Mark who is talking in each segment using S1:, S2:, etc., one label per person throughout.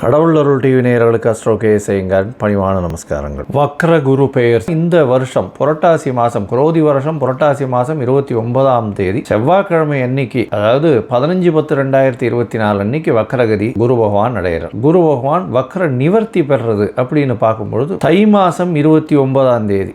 S1: கடவுள் அருள் டிவி நேயர்களுக்கு அஸ்ட்ரோ கே செய்யுங்கள் பணிவான நமஸ்காரங்கள். வக்ர குரு பெயர். இந்த வருஷம் புரட்டாசி மாதம் குரோதி வருஷம் புரட்டாசி மாதம் இருபத்தி ஒன்பதாம் தேதி செவ்வாய்க்கிழமை அன்னைக்கு அதாவது பதினஞ்சு பத்து ரெண்டாயிரத்தி இருபத்தி நாலு அன்னைக்கு வக்ரகதி குரு பகவான் அடையிறார் குரு பகவான் வக்ர நிவர்த்தி பெறுறது அப்படின்னு பார்க்கும்பொழுது தை மாதம் இருபத்தி ஒன்பதாம் தேதி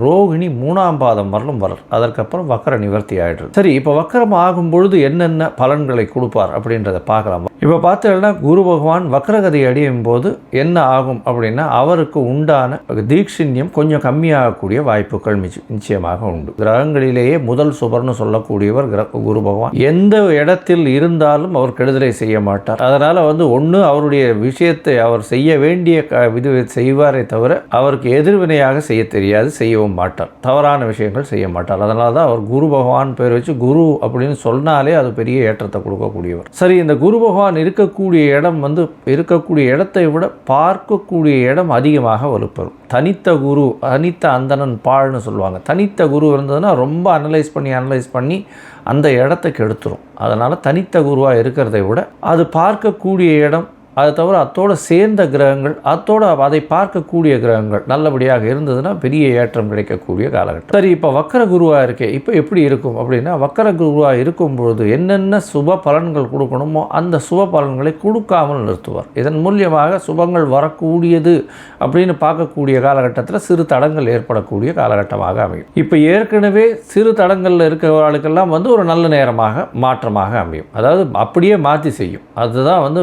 S1: ரோகிணி மூணாம் பாதம் வரலும் வரல் அதற்கப்புறம் வக்கர நிவர்த்தி ஆகிடுது சரி இப்போ வக்கரம் ஆகும் பொழுது என்னென்ன பலன்களை கொடுப்பார் அப்படின்றத பார்க்கலாம். இப்போ பார்த்தீங்கன்னா குரு பகவான் வக்கரகதி அடையும் போது என்ன ஆகும் அப்படின்னா அவருக்கு உண்டான தீட்சிண்யம் கொஞ்சம் கம்மியாகக்கூடிய வாய்ப்புகள் நிச்சயமாக உண்டு. கிரகங்களிலேயே முதல் சுபர்னு சொல்லக்கூடியவர் குரு பகவான். எந்த இடத்தில் இருந்தாலும் அவர் கெடுதலை செய்ய மாட்டார். அதனால் வந்து ஒன்று அவருடைய விஷயத்தை அவர் செய்ய வேண்டிய இது செய்வாரே தவிர அவருக்கு எதிர்வினையாக செய்ய தெரியாது. செய்யவும் மாட்டார். தவறான விஷயங்கள் செய்ய மாட்டார். அதனால தான் அவர் குரு பகவான் பேர் வச்சு குரு அப்படின்னு சொன்னாலே அது பெரிய ஏற்றத்தை கொடுக்கக்கூடியவர். சரி இந்த குரு பகவான் இருக்கக்கூடிய இடம் வந்து இருக்கக்கூடிய இடத்தை விட பார்க்கக்கூடிய இடம் அதிகமாக வலுப்பெறும். தனித்த குரு தனித்த அந்தணன் பாழ்னு சொல்லுவாங்க. தனித்த குரு இருந்ததுன்னா ரொம்ப அனலைஸ் பண்ணி அனலைஸ் பண்ணி அந்த இடத்த கெடுத்துரும். அதனால் தனித்த குருவாக இருக்கிறதை விட அது பார்க்கக்கூடிய இடம் அது தவிர அத்தோடு சேர்ந்த கிரகங்கள் அத்தோட அதை பார்க்கக்கூடிய கிரகங்கள் நல்லபடியாக இருந்ததுன்னா பெரிய ஏற்றம் கிடைக்கக்கூடிய காலகட்டம். சரி இப்போ வக்கர குருவாக இருக்கே இப்போ எப்படி இருக்கும் அப்படின்னா வக்கர குருவாக இருக்கும் பொழுது என்னென்ன சுப பலன்கள் கொடுக்கணுமோ அந்த சுப பலன்களை கொடுக்காமல் நிறுத்துவார். இதன் மூலியமாக சுபங்கள் வரக்கூடியது அப்படின்னு பார்க்கக்கூடிய காலகட்டத்தில் சிறு தடங்கள் ஏற்படக்கூடிய காலகட்டமாக அமையும். இப்போ ஏற்கனவே சிறு தடங்களில் இருக்கிறவர்களுக்கெல்லாம் வந்து ஒரு நல்ல நேரமாக மாற்றமாக அமையும். அதாவது அப்படியே மாற்றி செய்யும். அதுதான் வந்து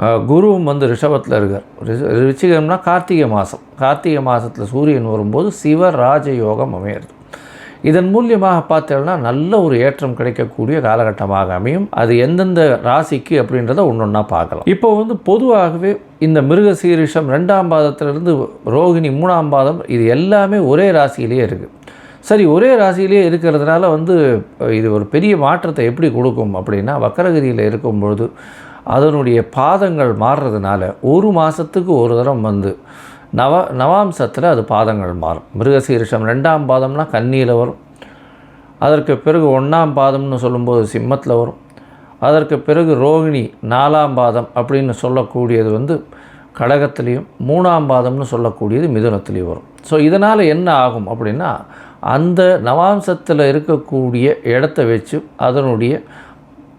S1: குருவும் வந்து ரிஷபத்தில் இருக்கார். ரிஷ- விருச்சிகம்னா கார்த்திகை மாதம் கார்த்திகை மாதத்தில் சூரியன் வரும்போது சிவ யோகம் அமையிறது. இதன் மூலியமாக பார்த்தோம்னா நல்ல ஒரு ஏற்றம் கிடைக்கக்கூடிய காலகட்டமாக அமையும். அது எந்தெந்த ராசிக்கு அப்படின்றத ஒன்று ஒன்றா பார்க்கலாம். இப்போ வந்து பொதுவாகவே இந்த மிருகசீரிஷம் ரெண்டாம் பாதத்திலிருந்து ரோகிணி மூணாம் பாதம் இது எல்லாமே ஒரே ராசியிலேயே இருக்குது சரி ஒரே ராசியிலே இருக்கிறதுனால வந்து இது ஒரு பெரிய மாற்றத்தை எப்படி கொடுக்கும் அப்படின்னா வக்கரகிரியில் இருக்கும் பொழுது அதனுடைய பாதங்கள் மாறுறதுனால ஒரு மாதத்துக்கு ஒரு தரம் வந்து நவ நவாம்சத்தில் அது பாதங்கள் மாறும். மிருகசீரிஷம் ரெண்டாம் பாதம்னா கன்னியில் வரும். அதற்கு பிறகு ஒன்றாம் பாதம்னு சொல்லும்போது சிம்மத்தில் வரும். அதற்கு பிறகு ரோகிணி நாலாம் பாதம் அப்படின்னு சொல்லக்கூடியது வந்து கடகத்துலேயும் மூணாம் பாதம்னு சொல்லக்கூடியது மிதுனத்திலையும் வரும். ஸோ இதனால் என்ன ஆகும் அப்படின்னா அந்த நவாம்சத்தில் இருக்கக்கூடிய இடத்த வச்சு அதனுடைய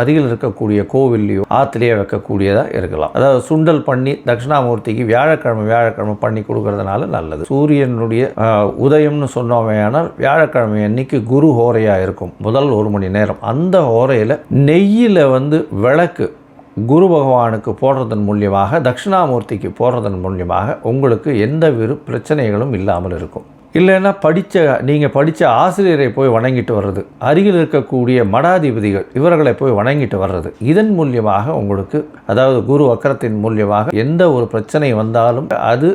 S1: அருகில் இருக்கக்கூடிய கோவில்லையோ ஆற்றுலையோ வைக்கக்கூடியதாக இருக்கலாம். அதாவது சுண்டல் பண்ணி தட்சிணாமூர்த்திக்கு வியாழக்கிழமை வியாழக்கிழமை பண்ணி கொடுக்கறதுனால நல்லது. சூரியனுடைய உதயம்னு சொன்னோமையானால் வியாழக்கிழமை அன்னைக்கு குரு ஹோரையாக இருக்கும். முதல் ஒரு மணி நேரம். அந்த ஹோரையில் நெய்யில் வந்து விளக்கு குரு பகவானுக்கு போடுறதன் மூலியமாக தட்சிணாமூர்த்திக்கு போடுறதன் மூலியமாக உங்களுக்கு எந்த விரு பிரச்சனைகளும் இல்லாமல் இருக்கும். இல்லைன்னா படித்த நீங்கள் படித்த ஆசிரியரை போய் வணங்கிட்டு வர்றது. அருகில் இருக்கக்கூடிய மடாதிபதிகள் இவர்களை போய் வணங்கிட்டு வர்றது. இதன் மூலியமாக உங்களுக்கு அதாவது குரு வக்கரத்தின் மூலியமாக எந்த ஒரு பிரச்சனை வந்தாலும் அது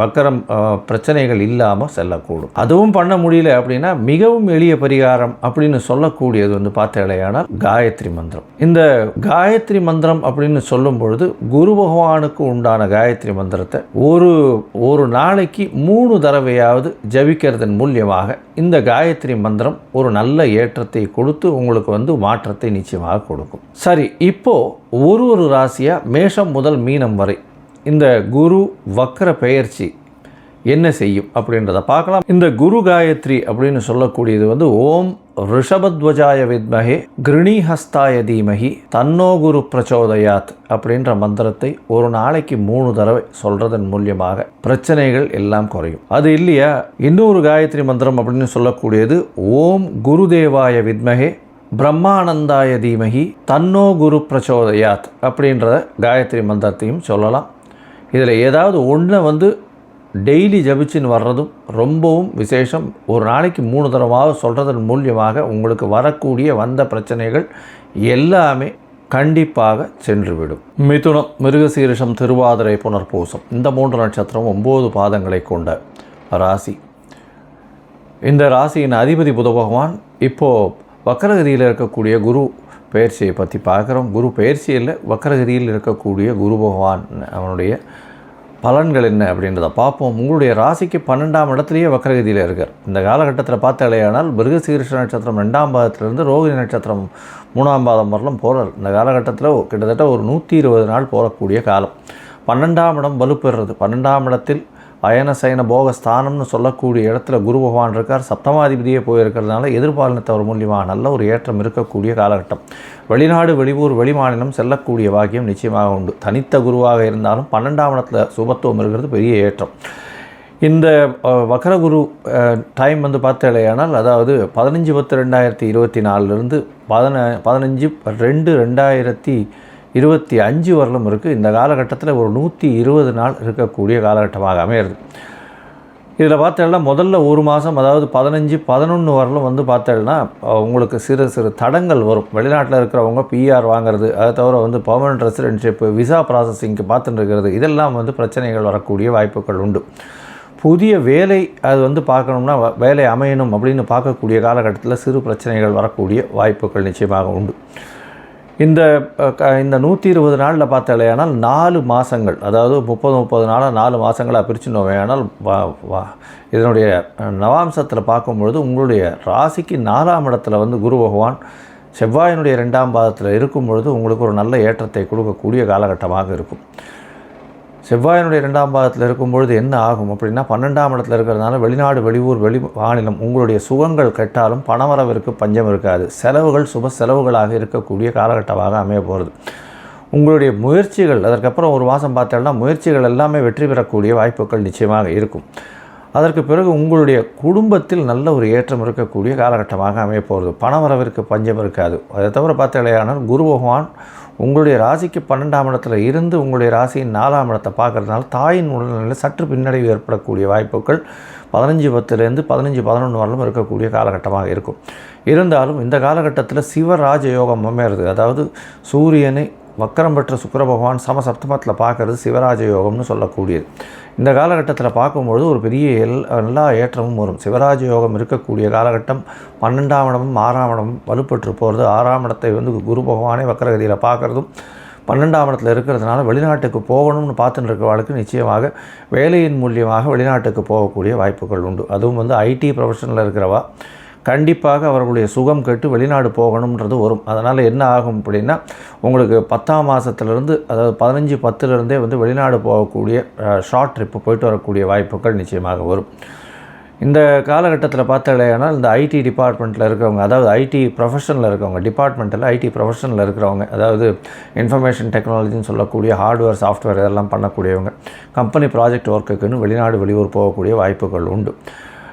S1: வக்கரம் பிரச்சனைகள் இல்லாமல் செல்லக்கூடும். அதுவும் பண்ண முடியல அப்படின்னா மிகவும் எளிய பரிகாரம் அப்படின்னு சொல்லக்கூடியது வந்து பார்த்தேலையானால் காயத்ரி மந்திரம். இந்த காயத்ரி மந்திரம் அப்படின்னு சொல்லும் பொழுது குரு பகவானுக்கு உண்டான காயத்ரி மந்திரத்தை ஒரு ஒரு நாளைக்கு மூணு தடவையாவது ஜபிக்கிறதன் மூலியமாக இந்த காயத்ரி மந்திரம் ஒரு நல்ல ஏற்றத்தை கொடுத்து உங்களுக்கு வந்து மாற்றத்தை நிச்சயமாக கொடுக்கும். சரி இப்போ ஒரு ஒரு ராசியாக மேஷம் முதல் மீனம் வரை இந்த குரு வக்கர பெயர்ச்சி என்ன செய்யும் அப்படின்றத பார்க்கலாம். இந்த குரு காயத்ரி அப்படின்னு சொல்லக்கூடியது வந்து ஓம் ரிஷபத்வஜாய வித்மகே கிருணிஹஸ்தாய தீமகி தன்னோ குரு பிரச்சோதயாத் அப்படின்ற மந்திரத்தை ஒரு நாளைக்கு மூணு தடவை சொல்றதன் மூலியமாக பிரச்சனைகள் எல்லாம் குறையும். அது இல்லையா? இன்னொரு காயத்ரி மந்திரம் அப்படின்னு சொல்லக்கூடியது ஓம் குருதேவாய வித்மகே பிரம்மானந்தாய தீமகி தன்னோ குரு பிரச்சோதயாத் அப்படின்ற காயத்ரி மந்திரத்தையும் சொல்லலாம். இதில் ஏதாவது ஒன்றை வந்து டெய்லி ஜபிச்சுன்னு வர்றதும் ரொம்பவும் விசேஷம். ஒரு நாளைக்கு மூணு தடவாக சொல்கிறதன் மூலியமாக உங்களுக்கு வரக்கூடிய வந்த பிரச்சனைகள் எல்லாமே கண்டிப்பாக சென்றுவிடும். மிதுனம் மிருகசீரிஷம் திருவாதிரை புனர்பூசம். இந்த மூன்று நட்சத்திரம் ஒம்பது பாதங்களை கொண்ட ராசி. இந்த ராசியின் அதிபதி புத பகவான் இப்போது வக்கரகதியில் இருக்கக்கூடிய குரு பயிற்சியை பற்றி பார்க்குறோம். குரு பயிற்சியில் வக்கரகதியில் இருக்கக்கூடிய குரு பகவான் அவனுடைய பலன்கள் என்ன அப்படின்றத பார்ப்போம். உங்களுடைய ராசிக்கு பன்னெண்டாம் இடத்துலையே வக்கரகதியில் இருக்கார். இந்த காலகட்டத்தில் பார்த்தாலேயானால் மிருகசீரிஷ நட்சத்திரம் ரெண்டாம் பாதத்திலிருந்து ரோகிணி நட்சத்திரம் மூணாம் பாதம் வரலும் போகிறார் இந்த காலகட்டத்தில் கிட்டத்தட்ட ஒரு நூற்றி இருபது நாள் போகக்கூடிய காலம். பன்னெண்டாம் இடம் வலுப்பெறுறது. பன்னெண்டாம் இடத்தில் அயன சயன போக ஸ்தானம்னு சொல்லக்கூடிய இடத்துல குரு பகவான் இருக்கார். சப்தமாதிபதியே போயிருக்கிறதுனால எதிர்பாலினத்தவர் மூலியமாக நல்ல ஒரு ஏற்றம் இருக்கக்கூடிய காலகட்டம். வெளிநாடு வெளியூர் வெளிமாநிலம் செல்லக்கூடிய வாக்கியம் நிச்சயமாக உண்டு. தனித்த குருவாக இருந்தாலும் பன்னெண்டாம் இடத்துல சுபத்துவம் இருக்கிறது பெரிய ஏற்றம். இந்த அஹ், வக்கரகுரு டைம் வந்து பார்த்தலையானால் அதாவது பதினஞ்சு பத்து ரெண்டாயிரத்தி இருபத்தி நாலுலேருந்து பதின பதினஞ்சு ரெண்டு ரெண்டாயிரத்தி இருபத்தி அஞ்சு வரலும் இருக்குது இந்த காலகட்டத்தில் ஒரு நூற்றி இருபது நாள் இருக்கக்கூடிய காலகட்டமாக அமையிறது இதில் பார்த்தேன்னா முதல்ல ஒரு மாதம் அதாவது பதினஞ்சு பதினொன்று வரலும் வந்து பார்த்தேன்னா உங்களுக்கு சிறு சிறு தடங்கள் வரும். வெளிநாட்டில் இருக்கிறவங்க பிஆர் வாங்குறது அதை தவிர வந்து பர்மனன்ட் ரெசிடென்ஷிப்பு விசா ப்ராசஸிங்க்கு பார்த்துட்டு இருக்கிறது இதெல்லாம் வந்து பிரச்சனைகள் வரக்கூடிய வாய்ப்புகள் உண்டு. புதிய வேலை அது வந்து பார்க்கணும்னா வ- வேலை அமையணும் அப்படின்னு பார்க்கக்கூடிய காலகட்டத்தில் சிறு பிரச்சனைகள் வரக்கூடிய வாய்ப்புகள் நிச்சயமாக உண்டு. இந்த க- இந்த நூற்றி இருபது நாளில் பார்த்தாலேயானால் நாலு மாதங்கள் அதாவது முப்பது முப்பது நாளாக நாலு மாதங்களாக பிரிச்சுனோமையானால் வா வா இதனுடைய நவாம்சத்தில் பார்க்கும்பொழுது உங்களுடைய ராசிக்கு நாலாம் இடத்துல வந்து குரு பகவான் செவ்வாயினுடைய ரெண்டாம் பாதத்தில் இருக்கும் பொழுது உங்களுக்கு ஒரு நல்ல ஏற்றத்தை கொடுக்கக்கூடிய காலகட்டமாக இருக்கும். செவ்வாயினுடைய ரெண்டாம் பாதத்தில் இருக்கும்பொழுது என்ன ஆகும் அப்படின்னா பன்னெண்டாம் இடத்துல இருக்கிறதுனால வெளிநாடு வெளியூர் வெளி மாநிலம் உங்களுடைய சுகங்கள் கெட்டாலும் பணவரவிற்கு பஞ்சம் இருக்காது. செலவுகள் சுப செலவுகளாக இருக்கக்கூடிய காலகட்டமாக அமைய போகிறது உங்களுடைய முயற்சிகள் அதற்கப்புறம் ஒரு மாதம் பார்த்தோம்னா முயற்சிகள் எல்லாமே வெற்றி பெறக்கூடிய வாய்ப்புகள் நிச்சயமாக இருக்கும். அதற்கு பிறகு உங்களுடைய குடும்பத்தில் நல்ல ஒரு ஏற்றம் இருக்கக்கூடிய காலகட்டமாக அமைய போகிறது பணவரவிற்கு பஞ்சம் இருக்காது. அதை தவிர பார்த்தாலேயானால் குரு பகவான் உங்களுடைய ராசிக்கு பன்னெண்டாம் இடத்துல இருந்து உங்களுடைய ராசியின் நாலாம் இடத்தை பார்க்கறதுனால தாயின் உடல்நிலையில் சற்று பின்னடைவு ஏற்படக்கூடிய வாய்ப்புகள் பதினஞ்சு பத்துலேருந்து பதினஞ்சு பதினொன்று வரலும் இருக்கக்கூடிய காலகட்டமாக இருக்கும். இருந்தாலும் இந்த காலகட்டத்தில் சிவராஜ யோகம் அமையிறது அதாவது சூரியனை வக்கரம் பெற்ற சுக்கர பகவான் சம சப்தமத்தில் பார்க்கறது சிவராஜ யோகம்னு சொல்லக்கூடியது. இந்த காலகட்டத்தில் பார்க்கும்பொழுது ஒரு பெரிய எல் எல்லா ஏற்றமும் வரும். சிவராஜ யோகம் இருக்கக்கூடிய காலகட்டம் பன்னெண்டாம் இடமும் ஆறாம் இடமும் வலுப்பெற்று போகிறது. ஆறாம் இடத்தை வந்து குரு பகவானே வக்கரகதியில் பார்க்குறதும் பன்னெண்டாம் இடத்துல இருக்கிறதுனால வெளிநாட்டுக்கு போகணும்னு பார்த்துட்டு இருக்கிறவர்களுக்கு நிச்சயமாக வேலையின் மூலியமாக வெளிநாட்டுக்கு போகக்கூடிய வாய்ப்புகள் உண்டு. அதுவும் வந்து ஐடி ப்ரொஃபஷனில் இருக்கிறவா கண்டிப்பாக அவர்களுடைய சுகம் கெட்டு வெளிநாடு போகணுன்றது வரும். அதனால் என்ன ஆகும் அப்படின்னா உங்களுக்கு பத்தாம் மாதத்துலேருந்து அதாவது பதினஞ்சு பத்துலேருந்தே வந்து வெளிநாடு போகக்கூடிய ஷார்ட் ட்ரிப்பு போயிட்டு வரக்கூடிய வாய்ப்புகள் நிச்சயமாக வரும். இந்த காலகட்டத்தில் பார்த்தாலேனால் இந்த ஐடி டிபார்ட்மெண்ட்டில் இருக்கிறவங்க அதாவது ஐடி ப்ரொஃபஷனில் இருக்கிறவங்க டிபார்ட்மெண்ட்டில் ஐடி ப்ரொஃபஷனில் இருக்கிறவங்க அதாவது இன்ஃபர்மேஷன் டெக்னாலஜின்னு சொல்லக்கூடிய ஹார்ட்வேர் சாஃப்ட்வேர் இதெல்லாம் பண்ணக்கூடியவங்க கம்பெனி ப்ராஜெக்ட் ஒர்க்குக்குன்னு வெளிநாடு வெளியூர் போகக்கூடிய வாய்ப்புகள் உண்டு.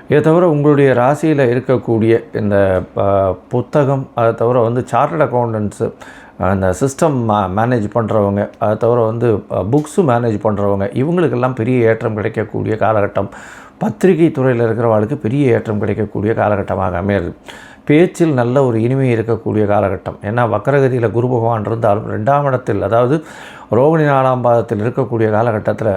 S1: இதை தவிர உங்களுடைய ராசியில் இருக்கக்கூடிய இந்த புத்தகம் அதை தவிர வந்து சார்ட்டட் அக்கௌண்டன்ஸு அந்த சிஸ்டம் மா மேனேஜ் பண்ணுறவங்க அதை தவிர வந்து புக்ஸு மேனேஜ் பண்ணுறவங்க இவங்களுக்கெல்லாம் பெரிய ஏற்றம் கிடைக்கக்கூடிய காலகட்டம். பத்திரிகை துறையில் இருக்கிறவங்களுக்கு பெரிய ஏற்றம் கிடைக்கக்கூடிய காலகட்டமாக அமையிறது பேச்சில் நல்ல ஒரு இனிமை இருக்கக்கூடிய காலகட்டம். ஏன்னா வக்கரகதியில் குரு பகவான் இருந்தாலும் ரெண்டாம் இடத்தில் அதாவது ரோகிணி நாலாம் பாதத்தில் இருக்கக்கூடிய காலகட்டத்தில்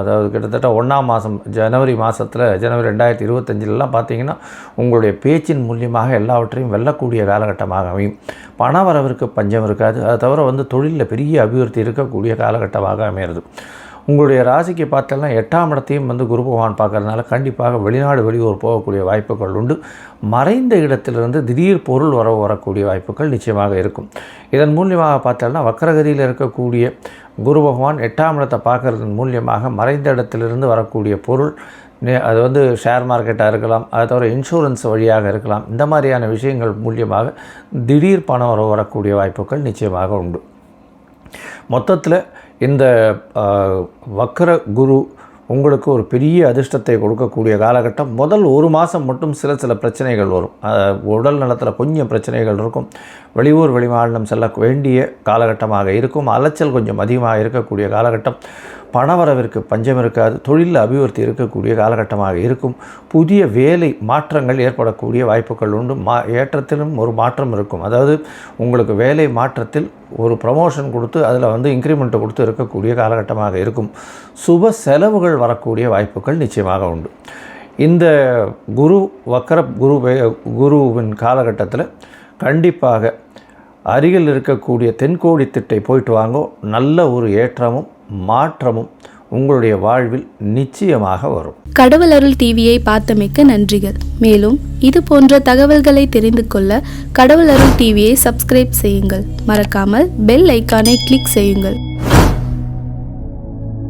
S1: அதாவது கிட்டத்தட்ட ஒன்றாம் மாதம் ஜனவரி மாதத்தில் ஜனவரி ரெண்டாயிரத்தி இருபத்தஞ்சிலலாம் பார்த்தீங்கன்னா உங்களுடைய பேச்சின் மூலியமாக எல்லாவற்றையும் வெல்லக்கூடிய காலகட்டமாக அமையும். பண வரவிற்கு பஞ்சம் இருக்காது. அதை தவிர வந்து தொழிலில் பெரிய அபிவிருத்தி இருக்கக்கூடிய காலகட்டமாக அமையிறது. உங்களுடைய ராசிக்கு பார்த்தோம்னா எட்டாம் இடத்தையும் வந்து குரு பகவான் பார்க்கறதுனால கண்டிப்பாக வெளிநாடு வெளியூர் போகக்கூடிய வாய்ப்புகள் உண்டு. மறைந்த இடத்திலிருந்து திடீர் பொருள் வரவு வரக்கூடிய வாய்ப்புகள் நிச்சயமாக இருக்கும். இதன் மூலியமாக பார்த்தோம்னா வக்கரகதியில் இருக்கக்கூடிய குரு பகவான் எட்டாம் இடத்தை பார்க்கறதன் மூலியமாக மறைந்த இடத்திலிருந்து வரக்கூடிய பொருள் நே- அது வந்து ஷேர் மார்க்கெட்டாக இருக்கலாம் அதை தவிர இன்சூரன்ஸ் வழியாக இருக்கலாம். இந்த மாதிரியான விஷயங்கள் மூலியமாக திடீர் பணம் வரவு வரக்கூடிய வாய்ப்புகள் நிச்சயமாக உண்டு. மொத்தத்தில் இந்த வக்கர குரு உங்களுக்கு ஒரு பெரிய அதிர்ஷ்டத்தை கொடுக்கக்கூடிய காலகட்டம். முதல் ஒரு மாதம் மட்டும் சில சில பிரச்சனைகள் வரும். உடல் நலத்தில் கொஞ்சம் பிரச்சனைகள் இருக்கும். வெளியூர் வெளிமாநிலம் செல்ல வேண்டிய காலகட்டமாக இருக்கும். அலைச்சல் கொஞ்சம் அதிகமாக இருக்கக்கூடிய காலகட்டம். பணவரவிற்கு பஞ்சம் இருக்காது. தொழிலில் அபிவிருத்தி இருக்கக்கூடிய காலகட்டமாக இருக்கும். புதிய வேலை மாற்றங்கள் ஏற்படக்கூடிய வாய்ப்புகள் உண்டு. மா ஏற்றத்திலும் ஒரு மாற்றம் இருக்கும். அதாவது உங்களுக்கு வேலை மாற்றத்தில் ஒரு ப்ரமோஷன் கொடுத்து அதில் வந்து இன்க்ரிமெண்ட்டை கொடுத்து இருக்கக்கூடிய காலகட்டமாக இருக்கும். சுப செலவுகள் வரக்கூடிய வாய்ப்புகள் நிச்சயமாக உண்டு. இந்த குரு வக்கர குரு குருவின் காலகட்டத்தில் கண்டிப்பாக அருகில் இருக்கக்கூடிய தென்கோடி திட்டை போயிட்டு வாங்கோ. நல்ல ஒரு ஏற்றமும் மாற்றமும் உங்களுடைய வாழ்வில் நிச்சயமாக வரும்.
S2: கடவுள் அருள் டிவியை பார்த்தமைக்க நன்றிகள். மேலும் இது போன்ற தகவல்களை தெரிந்து கொள்ள கடவுள் அருள் டிவியை சப்ஸ்கிரைப் செய்யுங்கள். மறக்காமல் பெல் ஐக்கானை கிளிக் செய்யுங்கள்.